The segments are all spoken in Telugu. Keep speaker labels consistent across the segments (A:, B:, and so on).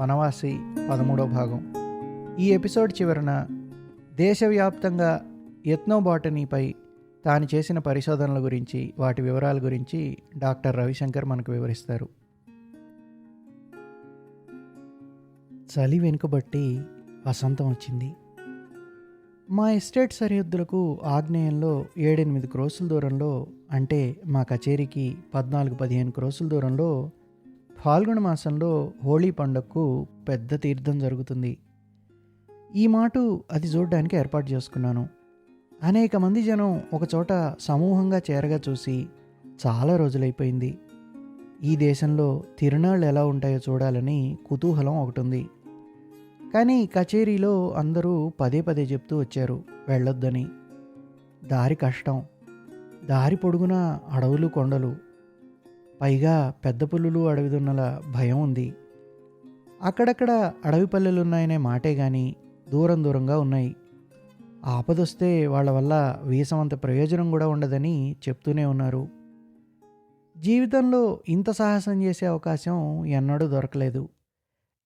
A: వనవాసి పదమూడో భాగం. ఈ ఎపిసోడ్ చివరన దేశవ్యాప్తంగా ఎత్నోబాటనీపై తాను చేసిన పరిశోధనల గురించి వాటి వివరాల గురించి డాక్టర్ రవిశంకర్ మనకు వివరిస్తారు. చలి వెనుకబట్టి వసంతం వచ్చింది. మా ఎస్టేట్ సరిహద్దులకు ఆగ్నేయంలో ఏడెనిమిది క్రోసుల దూరంలో అంటే మా కచేరీకి పద్నాలుగు పదిహేను క్రోసుల దూరంలో ఫాల్గుణ మాసంలో హోళీ పండుగకు పెద్ద తీర్థం జరుగుతుంది. ఈ మాట అది చూడడానికి ఏర్పాటు చేసుకున్నాను. అనేక మంది జనం ఒకచోట సమూహంగా చేరగా చూసి చాలా రోజులైపోయింది. ఈ దేశంలో తిరునాళ్ళు ఎలా ఉంటాయో చూడాలని కుతూహలం ఒకటి ఉంది కానీ కచేరీలో అందరూ పదే పదే చెప్తూ వచ్చారు వెళ్ళొద్దని. దారి కష్టం. దారి పొడుగున అడవులు కొండలు. పైగా పెద్ద పుల్లులు అడవి దున్నల భయం ఉంది. అక్కడక్కడ అడవి పల్లెలు ఉన్నాయనే మాటే కానీ దూరం దూరంగా ఉన్నాయి. ఆపదొస్తే వాళ్ళ వల్ల వీసమంత ప్రయోజనం కూడా ఉండదని చెప్తూనే ఉన్నారు. జీవితంలో ఇంత సాహసం చేసే అవకాశం ఎన్నడూ దొరకలేదు.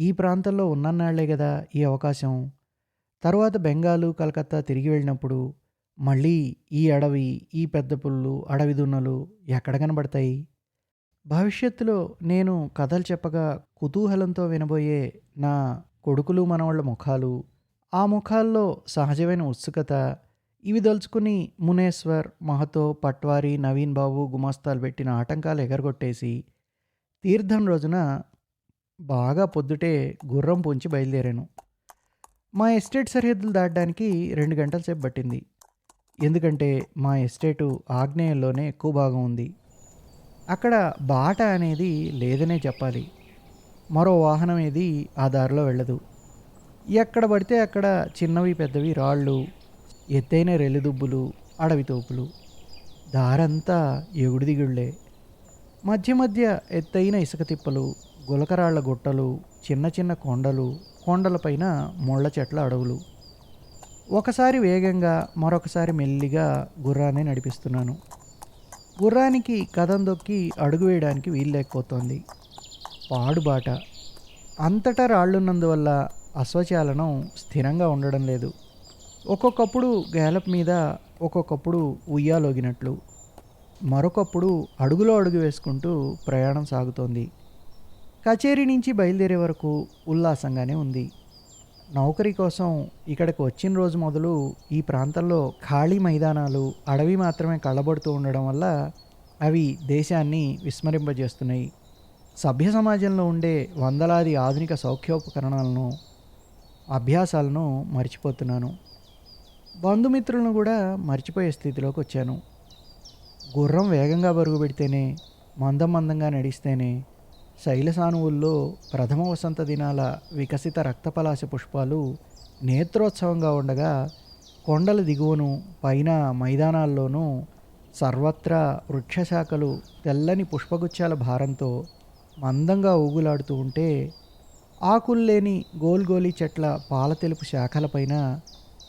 A: ఈ ప్రాంతంలో ఉన్నన్నాళ్ళే కదా ఈ అవకాశం. తర్వాత బెంగాలు కలకత్తా తిరిగి వెళ్ళినప్పుడు మళ్ళీ ఈ అడవి ఈ పెద్ద పుల్లు అడవి దున్నలు ఎక్కడ కనబడతాయి? భవిష్యత్తులో నేను కథలు చెప్పగా కుతూహలంతో వినబోయే నా కొడుకులు మనవాళ్ళ ముఖాలు ఆ ముఖాల్లో సహజమైన ఉత్సుకత ఇవి దలుచుకుని మునేశ్వర్ మహతో పట్వారి నవీన్ బాబు గుమాస్తాలు పెట్టిన ఆటంకాలు ఎగరగొట్టేసి తీర్థం రోజున బాగా పొద్దుటే గుర్రం పొంచి బయలుదేరాను. మా ఎస్టేట్ సరిహద్దులు దాటడానికి రెండు గంటల సేపు పట్టింది. ఎందుకంటే మా ఎస్టేటు ఆగ్నేయంలోనే ఎక్కువ భాగం ఉంది. అక్కడ బాట అనేది లేదనే చెప్పాలి. మరో వాహనం ఏది ఆ దారిలో వెళ్ళదు. ఎక్కడ పడితే అక్కడ చిన్నవి పెద్దవి రాళ్ళు ఎత్తైన రెల్లిదుబ్బులు అడవి తోపులు దారంతా ఎగుడు దిగుళ్ళే మధ్య మధ్య ఎత్తైన ఇసుక తిప్పలు గులకరాళ్ళ గుట్టలు చిన్న చిన్న కొండలు కొండలపైన ముళ్ళ చెట్ల అడవులు. ఒకసారి వేగంగా మరొకసారి మెల్లిగా గుర్రాన్ని నడిపిస్తున్నాను. గుర్రానికి కథం దొక్కి అడుగు వేయడానికి వీలు లేకపోతోంది. పాడుబాట. అంతటా రాళ్ళున్నందువల్ల అశ్వచాలనం స్థిరంగా ఉండడం లేదు. ఒక్కొక్కప్పుడు గ్యాలప్ మీద ఒక్కొక్కప్పుడు ఉయ్యాలోగినట్లు మరొకప్పుడు అడుగులో అడుగు వేసుకుంటూ ప్రయాణం సాగుతోంది. కచేరీ నుంచి బయలుదేరే వరకు ఉల్లాసంగానే ఉంది. నౌకరీ కోసం ఇక్కడికి వచ్చిన రోజు మొదలు ఈ ప్రాంతంలో ఖాళీ మైదానాలు అడవి మాత్రమే కళ్ళబడుతూ ఉండడం వల్ల అవి దేశాన్ని విస్మరింపజేస్తున్నాయి. సభ్య సమాజంలో ఉండే వందలాది ఆధునిక సౌఖ్యోపకరణాలను అభ్యాసాలను మర్చిపోతున్నాను. బంధుమిత్రులను కూడా మర్చిపోయే స్థితిలోకి వచ్చాను. గుర్రం వేగంగా బరుగు పెడితేనే మందం మందంగా నడిస్తేనే శైలసానువుల్లో ప్రథమ వసంత దినాల వికసిత రక్తపలాశ పుష్పాలు నేత్రోత్సవంగా ఉండగా కొండల దిగువను పైన మైదానాల్లోనూ సర్వత్రా వృక్షశాఖలు తెల్లని పుష్పగుచ్చాల భారంతో మందంగా ఊగులాడుతూ ఉంటే ఆకుల్లేని గోల్గోలి చెట్ల పాల తెలుపు శాఖలపైన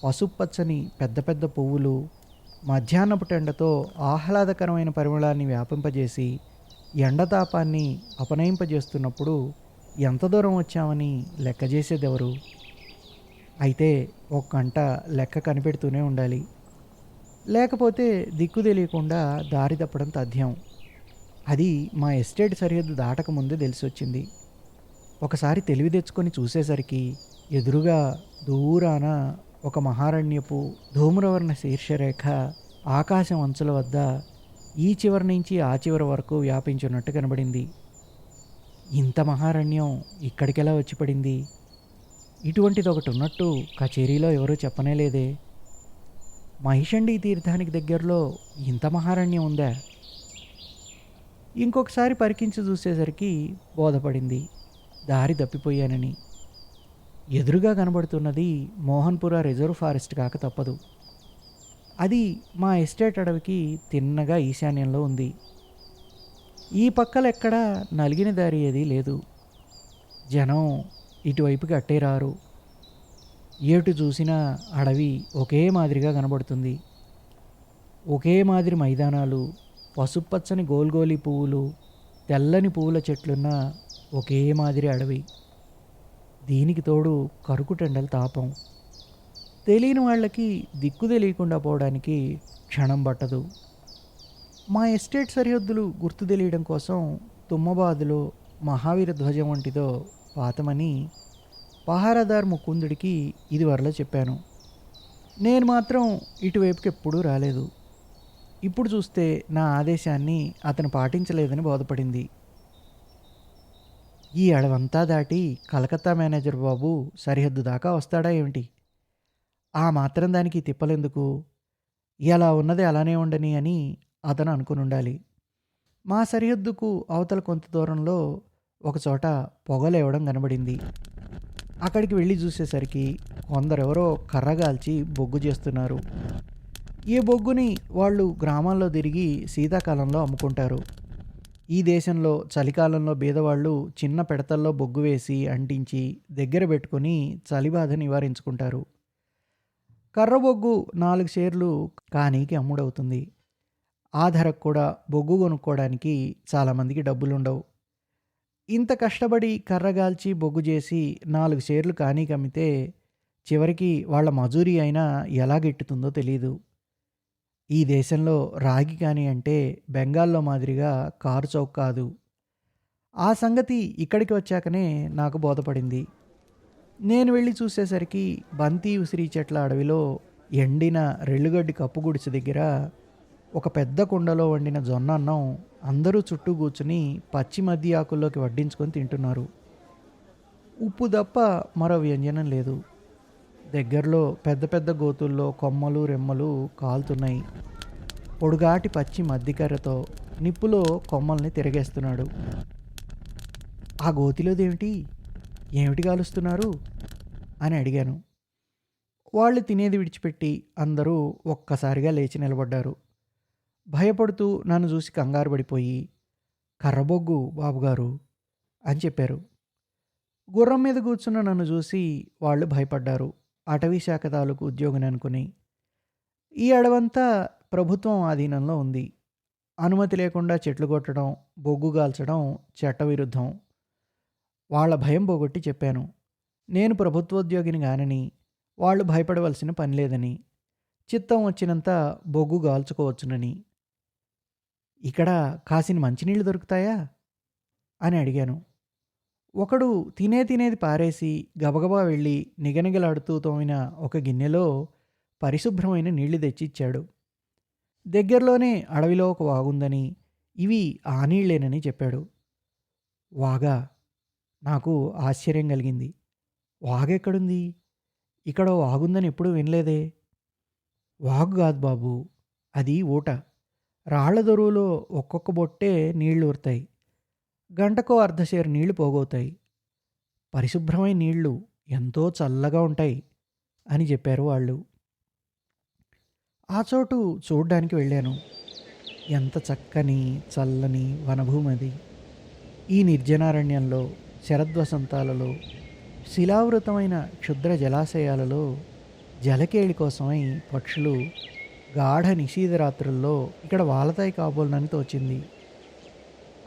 A: పసుపచ్చని పెద్ద పెద్ద పువ్వులు మధ్యాహ్నపు టెండతో ఆహ్లాదకరమైన పరిమళాన్ని వ్యాపింపజేసి ఎండతాపాన్ని అపనయింపజేస్తున్నప్పుడు ఎంత దూరం వచ్చామని లెక్క చేసేదెవరు? అయితే ఒక గంట లెక్క కనిపెడుతూనే ఉండాలి. లేకపోతే దిక్కు తెలియకుండా దారి తప్పడం తథ్యం. అది మా ఎస్టేట్ సరిహద్దు దాటకముందే తెలిసి వచ్చింది ఒకసారి తెలివి తెచ్చుకొని చూసేసరికి ఎదురుగా దూరాన ఒక మహారణ్యపు ధూమ్రవర్ణ శీర్షరేఖ ఆకాశం అంచుల వద్ద ఈ చివరి నుంచి ఆ చివరి వరకు వ్యాపించున్నట్టు కనబడింది. ఇంత మహారణ్యం ఇక్కడికెలా వచ్చి పడింది? ఇటువంటిది ఒకటి ఉన్నట్టు కచేరీలో ఎవరూ చెప్పనే లేదే. మహిషండి తీర్థానికి దగ్గరలో ఇంత మహారణ్యం ఉందా? ఇంకొకసారి పరికించి చూసేసరికి బోధపడింది. దారి తప్పిపోయానని. ఎదురుగా కనబడుతున్నది మోహన్పుర రిజర్వ్ ఫారెస్ట్ కాక తప్పదు. అది మా ఎస్టేట్ అడవికి తిన్నగా ఈశాన్యంలో ఉంది. ఈ పక్కలెక్కడ నలిగిన దారి ఏది లేదు. జనం ఇటువైపుకి అట్టే రారు ఏటు చూసినా అడవి ఒకే మాదిరిగా కనబడుతుంది. ఒకే మాదిరి మైదానాలు పసుపచ్చని గోల్గోలి పువ్వులు తెల్లని పువ్వుల చెట్లున్న ఒకే మాదిరి అడవి. దీనికి తోడు కరుకుటెండల తాపం. తెలియని వాళ్ళకి దిక్కు తెలియకుండా పోవడానికి క్షణం పట్టదు. మా ఎస్టేట్ సరిహద్దులు గుర్తు తెలియడం కోసం తుమ్మబాదులో మహావీర ధ్వజం వంటిదో పాతమని పహారాదార్ ముకుందుడికి ఇదివరలో చెప్పాను. నేను మాత్రం ఇటువైపుకి ఎప్పుడూ రాలేదు. ఇప్పుడు చూస్తే నా ఆదేశాన్ని అతను పాటించలేదని బోధపడింది. ఈ అడవంతా దాటి కలకత్తా మేనేజర్ బాబు సరిహద్దు దాకా వస్తాడా ఏమిటి? ఆ మాత్రం దానికి తిప్పలెందుకు? ఎలా ఉన్నది అలానే ఉండని అని అతను అనుకుని ఉండాలి మా సరిహద్దుకు అవతల కొంత దూరంలో ఒకచోట పొగలేవడం కనబడింది. అక్కడికి వెళ్ళి చూసేసరికి కొందరెవరో కర్రగాల్చి బొగ్గు చేస్తున్నారు. ఈ బొగ్గుని వాళ్ళు గ్రామాల్లో తిరిగి శీతాకాలంలో అమ్ముకుంటారు. ఈ దేశంలో చలికాలంలో బీదవాళ్ళు చిన్న పెడతల్లో బొగ్గు వేసి అంటించి దగ్గర పెట్టుకొని చలిబాధ నివారించుకుంటారు. కర్ర బొగ్గు నాలుగు షేర్లు కానీకి అమ్ముడవుతుంది. ఆ ధరకు కూడా బొగ్గు కొనుక్కోవడానికి చాలామందికి డబ్బులు ఉండవు ఇంత కష్టపడి కర్రగాల్చి బొగ్గు చేసి నాలుగు షేర్లు కానీకి అమ్మితే చివరికి వాళ్ళ మజూరీ అయినా ఎలా గిట్టుతుందో తెలియదు ఈ దేశంలో రాగి కానీ అంటే బెంగాల్లో మాదిరిగా కారు చౌక్ కాదు. ఆ సంగతి ఇక్కడికి వచ్చాకనే నాకు బోధపడింది. నేను వెళ్ళి చూసేసరికి బంతి ఉసిరి చెట్ల అడవిలో ఎండిన రెల్లుగడ్డి కప్పు గుడిసె దగ్గర ఒక పెద్ద కుండలో వండిన జొన్న అన్నం అందరూ చుట్టూ కూర్చుని పచ్చి మద్ది ఆకుల్లోకి వడ్డించుకొని తింటున్నారు. ఉప్పు తప్ప మరో వ్యంజనం లేదు. దగ్గరలో పెద్ద పెద్ద గోతుల్లో కొమ్మలు రెమ్మలు కాలుతున్నాయి. పొడుగాటి పచ్చి మద్దికర్రతో నిప్పులో కొమ్మల్ని తిరగేస్తున్నాడు. ఆ గోతిలోదేమిటి? ఏమిటి కాలుస్తున్నారు? అని అడిగాను. వాళ్ళు తినేది విడిచిపెట్టి అందరూ ఒక్కసారిగా లేచి నిలబడ్డారు. భయపడుతూ నన్ను చూసి కంగారు పడిపోయి కర్రబొగ్గు బాబుగారు అని చెప్పారు. గుర్రం మీద కూర్చున్న నన్ను చూసి వాళ్ళు భయపడ్డారు. అటవీ శాఖ తాలూకు ఉద్యోగిని అనుకుని. ఈ అడవంతా ప్రభుత్వం ఆధీనంలో ఉంది. అనుమతి లేకుండా చెట్లు కొట్టడం బొగ్గు కాల్చడం చట్టవిరుద్ధం. వాళ్ళ భయం పోగొట్టి చెప్పాను. నేను ప్రభుత్వోద్యోగిని గానని వాళ్ళు భయపడవలసిన పని లేదని చిత్తం వచ్చినంత బొగ్గు గాల్చుకోవచ్చునని. ఇక్కడ కాసిన మంచినీళ్ళు దొరుకుతాయా? అని అడిగాను. ఒకడు తినే తినేది పారేసి గబగబా వెళ్ళి నిగనిగలాడుతూ తోమిన ఒక గిన్నెలో పరిశుభ్రమైన నీళ్ళు తెచ్చిచ్చాడు. దగ్గరలోనే అడవిలో ఒక వాగుందని ఇవి ఆ నీళ్ళేనని చెప్పాడు. వాగా నాకు ఆశ్చర్యం కలిగింది. వాగెక్కడుంది? ఇక్కడ వాగుందని ఎప్పుడూ వినలేదే. వాగు కాదు బాబు అది ఊట. రాళ్ళ దొరువులో ఒక్కొక్క బొట్టే నీళ్ళు ఊరుతాయి. గంటకో అర్ధసేరు నీళ్ళు పోగవుతాయి. పరిశుభ్రమైన నీళ్ళు ఎంతో చల్లగా ఉంటాయి అని చెప్పారు వాళ్ళు. ఆ చోటు చూడ్డానికి వెళ్ళాను. ఎంత చక్కని చల్లని వనభూమి అది ఈ నిర్జనారణ్యంలో శరద్వసంతాలలో శిలావృతమైన క్షుద్ర జలాశయాలలో జలకేళి కోసమై పక్షులు గాఢ నిషీధ రాత్రుల్లో ఇక్కడ వాలతాయి కాబోలనని తోచింది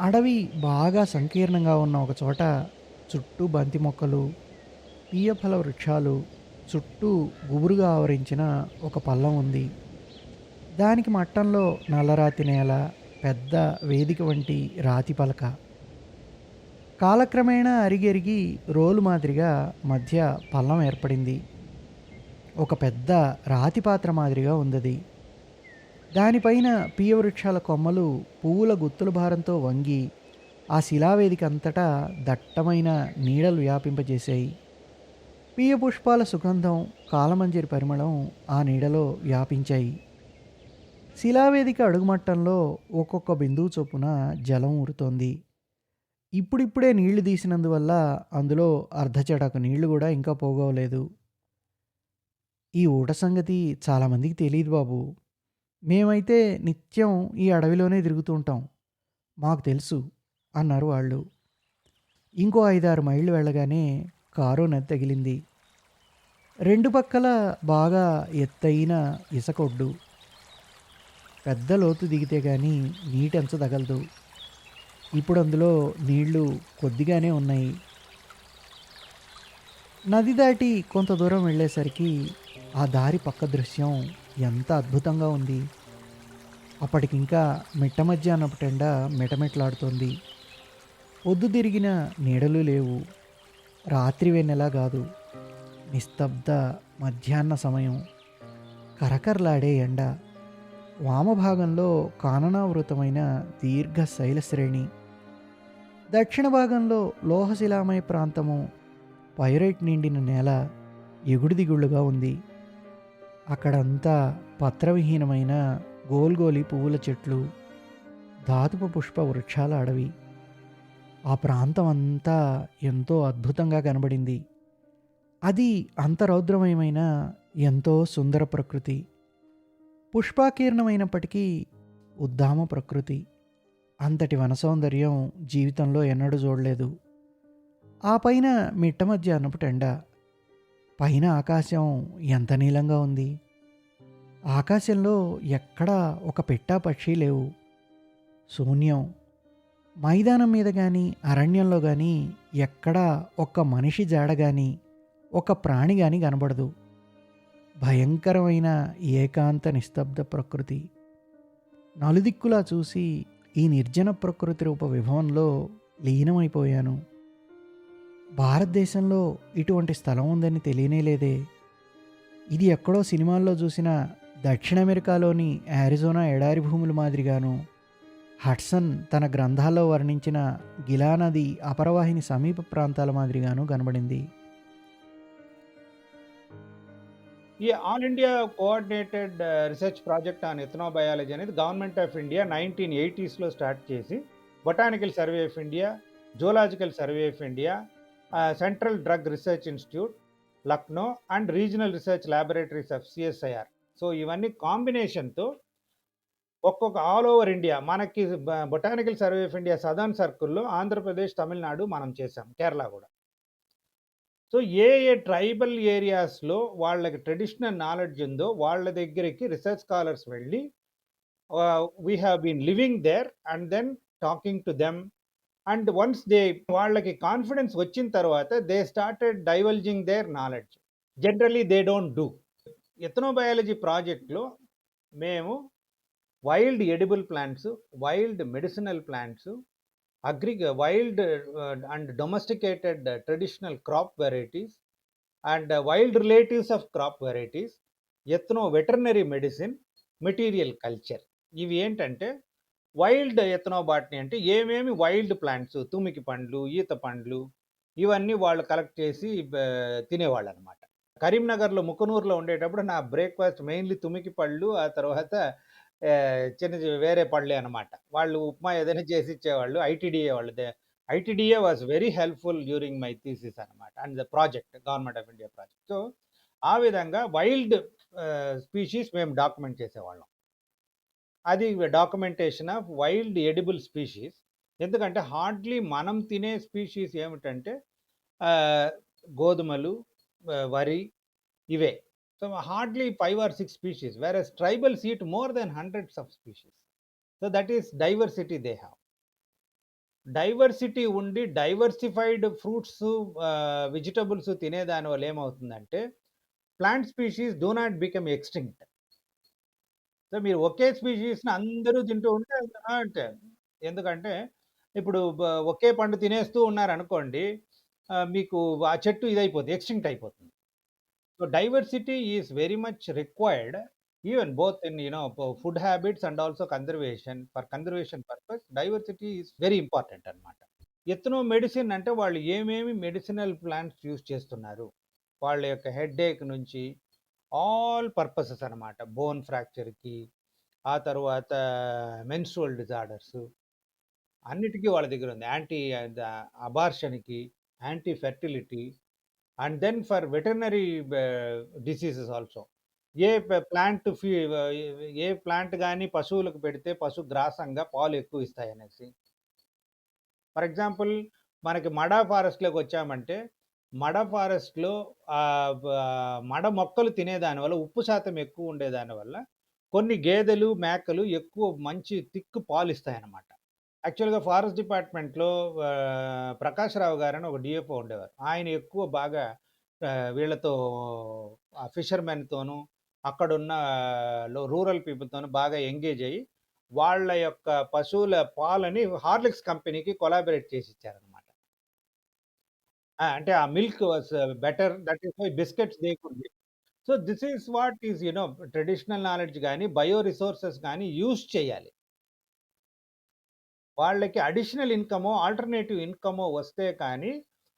A: అడవి బాగా సంకీర్ణంగా ఉన్న ఒక చోట చుట్టూ బంతి మొక్కలు పీయఫల వృక్షాలు చుట్టూ గుబురుగా ఆవరించిన ఒక పల్లం ఉంది. దానికి మట్టంలో నల్లరాతి నేల పెద్ద వేదిక వంటి రాతి పలక. కాలక్రమేణా అరిగెరిగి రోలు మాదిరిగా మధ్య పల్లం ఏర్పడింది. ఒక పెద్ద రాతి పాత్ర మాదిరిగా ఉందది. దానిపైన వృక్షాల కొమ్మలు పువ్వుల గుత్తుల భారంతో వంగి ఆ శిలావేదిక అంతటా దట్టమైన నీడలు వ్యాపింపజేశాయి. పీయ పుష్పాల సుగంధం కాలమంజరి పరిమళం ఆ నీడలో వ్యాపించాయి. శిలావేదిక అడుగుమట్టంలో ఒక్కొక్క బిందువు చొప్పున జలం ఊరుతోంది. ఇప్పుడిప్పుడే నీళ్ళు తీసినందువల్ల అందులో అర్ధచటాకు నీళ్ళు కూడా ఇంకా పోగవలేదు. ఈ ఊట సంగతి చాలామందికి తెలియదు బాబు. మేమైతే నిత్యం ఈ అడవిలోనే తిరుగుతూ ఉంటాం. మాకు తెలుసు అన్నారు వాళ్ళు. ఇంకో ఐదారు మైళ్ళు వెళ్ళగానే కారు నది తగిలింది. రెండు పక్కల బాగా ఎత్తైన ఇసకొడ్డు పెద్ద లోతు దిగితే కానీ నీటెంచ తగలదు. ఇప్పుడు అందులో నీళ్ళు కొద్దిగానే ఉన్నాయి. నది దాటి కొంత దూరం వెళ్ళేసరికి ఆ దారి పక్క దృశ్యం ఎంత అద్భుతంగా ఉంది. అప్పటికింకా మిట్ట మధ్యాహ్నపు టెండ మిటమిట్లాడుతోంది. పొద్దు తిరిగిన నీడలు లేవు. రాత్రి వెన్నెలా కాదు. నిస్తబ్ద మధ్యాహ్న సమయం. కరకరలాడే ఎండ. వామభాగంలో కాననావృతమైన దీర్ఘ శైల శ్రేణి దక్షిణ భాగంలో లోహశిలామయ ప్రాంతము పైరైట్ నిండిన నేల ఎగుడు దిగుళ్ళుగా ఉంది. అక్కడంతా పత్రవిహీనమైన గోల్గోలి పువ్వుల చెట్లు ధాతుపు పుష్ప వృక్షాల అడవి. ఆ ప్రాంతం అంతా ఎంతో అద్భుతంగా కనబడింది. అది అంత రౌద్రమయమైన ఎంతో సుందర ప్రకృతి. పుష్పాకీర్ణమైనప్పటికీ ఉద్దామ ప్రకృతి. అంతటి వన సౌందర్యం జీవితంలో ఎన్నడూ చూడలేదు. ఆ పైన మిట్ట మధ్యాహ్నపు టెండ. పైన ఆకాశం ఎంత నీలంగా ఉంది. ఆకాశంలో ఎక్కడా ఒక పెట్టా పక్షి లేవు. శూన్యం. మైదానం మీద కానీ అరణ్యంలో కానీ ఎక్కడా ఒక్క మనిషి జాడ కానీ ఒక ప్రాణి కానీ కనబడదు. భయంకరమైన ఏకాంత నిస్తబ్ద ప్రకృతి. నలుదిక్కులా చూసి ఈ నిర్జన ప్రకృతి రూప విభవంలో లీనమైపోయాను. భారతదేశంలో ఇటువంటి స్థలం ఉందని తెలియనే లేదే. ఇది ఎక్కడో సినిమాల్లో చూసిన దక్షిణ అమెరికాలోని యారిజోనా ఎడారి భూముల మాదిరిగాను. హట్సన్ తన గ్రంథాల్లో వర్ణించిన గిలా నది అపరవాహిని సమీప ప్రాంతాల మాదిరిగాను కనబడింది.
B: ఈ all India coordinated research project on ethnobiology అనేది గవర్నమెంట్ ఆఫ్ ఇండియా నైన్టీన్ ఎయిటీస్లో స్టార్ట్ చేసి botanical survey of India zoological survey of India central drug research institute Lucknow and regional research laboratories of CSIR. So ఇవన్నీ కాంబినేషన్తో ఒక్కొక్క ఆల్ ఓవర్ ఇండియా మనకి botanical survey of India southern సర్కిల్లో ఆంధ్రప్రదేశ్ తమిళనాడు మనం చేసాం కేరళ కూడా. సో ఏ ఏ ట్రైబల్ ఏరియాస్లో వాళ్ళకి ట్రెడిషనల్ నాలెడ్జ్ ఉందో వాళ్ళ దగ్గరికి రీసెర్చ్ స్కాలర్స్ వెళ్ళి we have been living there and then talking to them and once they వాళ్ళకి కాన్ఫిడెన్స్ వచ్చిన తర్వాత they started divulging their knowledge. Generally they don't do. Ethnobiology ప్రాజెక్ట్లో మేము wild edible plants wild medicinal plants agri wild and domesticated traditional crop varieties and wild relatives of crop varieties ethno veterinary medicine material culture ఇవి ఏంటంటే వైల్డ్ ఎత్నోబాటని అంటే ఏమేమి వైల్డ్ ప్లాంట్స్ తుమికి పండ్లు ఈత పండ్లు ఇవన్నీ వాళ్ళు కలెక్ట్ చేసి uh, తినేవాళ్ళు అనమాట కరీంనగర్లో ముకనూరులో ఉండేటప్పుడు నా బ్రేక్ఫాస్ట్ మెయిన్లీ తుమికి పళ్ళు ఆ తర్వాత చిన్న చిన్న వేరే పళ్ళే అనమాట వాళ్ళు ఉప్మా ఏదైనా చేసి ఇచ్చేవాళ్ళు ఐటీడీఏ వాళ్ళు. ITDA was very helpful during my thesis అనమాట and the project government of India project. So ఆ విధంగా వైల్డ్ స్పీషీస్ మేము డాక్యుమెంట్ చేసేవాళ్ళం. అది documentation of wild edible species. ఎందుకంటే హార్డ్లీ మనం తినే స్పీషీస్ ఏమిటంటే గోధుమలు వరి ఇవే. So hardly five or six species whereas tribals eat more than hundreds of species so that is diversity they have diversity ఉండి డైవర్సిఫైడ్ ఫ్రూట్స్ వెజిటబుల్స్ తినేదాని వల్ల ఏమవుతుందంటే plant species do not become extinct so మీరు ఒకే స్పీషీస్ని అందరూ తింటూ ఉంటే అంటే ఎందుకంటే ఇప్పుడు ఒకే పండు తినేస్తూ ఉన్నారనుకోండి మీకు ఆ చెట్టు ఇదైపోతుంది ఎక్స్టింక్ట్ అయిపోతుంది. So diversity is very much required even both in you know food habits and also conservation for conservation purpose diversity is very important అనమాట ఎత్తునో మెడిసిన్ అంటే వాళ్ళు ఏమేమి మెడిసినల్ ప్లాంట్స్ యూస్ చేస్తున్నారు? వాళ్ళ యొక్క హెడ్ఏక్ నుంచి ఆల్ పర్పసెస్ అనమాట బోన్ ఫ్రాక్చర్కి ఆ తర్వాత మెన్స్ట్రువల్ డిజార్డర్స్ అన్నిటికీ వాళ్ళ దగ్గర ఉంది. Anti అబార్షన్కి anti fertility and then for veterinary diseases also. A plant fee a plant కానీ పశువులకు పెడితే పశు గ్రాసంగా పాలు ఎక్కువ ఇస్తాయి అనేసి. ఫర్ ఎగ్జాంపుల్ మనకి మడా ఫారెస్ట్లోకి వచ్చామంటే మడ ఫారెస్ట్లో మడ మొక్కలు తినేదాని వల్ల ఉప్పు శాతం ఎక్కువ ఉండేదాని వల్ల కొన్ని గేదెలు మేకలు ఎక్కువ మంచి తిక్కు పాలు ఇస్తాయి అన్నమాట యాక్చువల్గా ఫారెస్ట్ డిపార్ట్మెంట్లో ప్రకాష్ రావు గారని ఒక డిఎఫ్ఓ ఉండేవారు ఆయన ఎక్కువ బాగా వీళ్ళతో ఆ అక్కడున్న లో రూరల్ పీపుల్తోనూ బాగా ఎంగేజ్ అయ్యి, వాళ్ళ యొక్క పశువుల పాలని హార్లిక్స్ కంపెనీకి కొలాబరేట్ చేసి ఇచ్చారనమాట అంటే ఆ milk was better. That is why biscuits they so, this is what is you know traditional knowledge కానీ బయో రిసోర్సెస్ కానీ యూస్ చేయాలి. వాళ్ళకి అడిషనల్ ఇన్‌కమో, ఆల్టర్‌నేటివ్ ఇన్‌కమో వస్తే కానీ,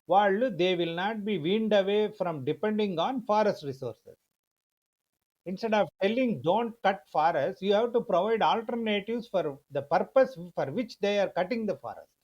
B: వాళ్ళు they will not be weaned away from depending on forest resources. Instead of telling don't cut forest, you have to provide alternatives for the purpose for which they are cutting the forest.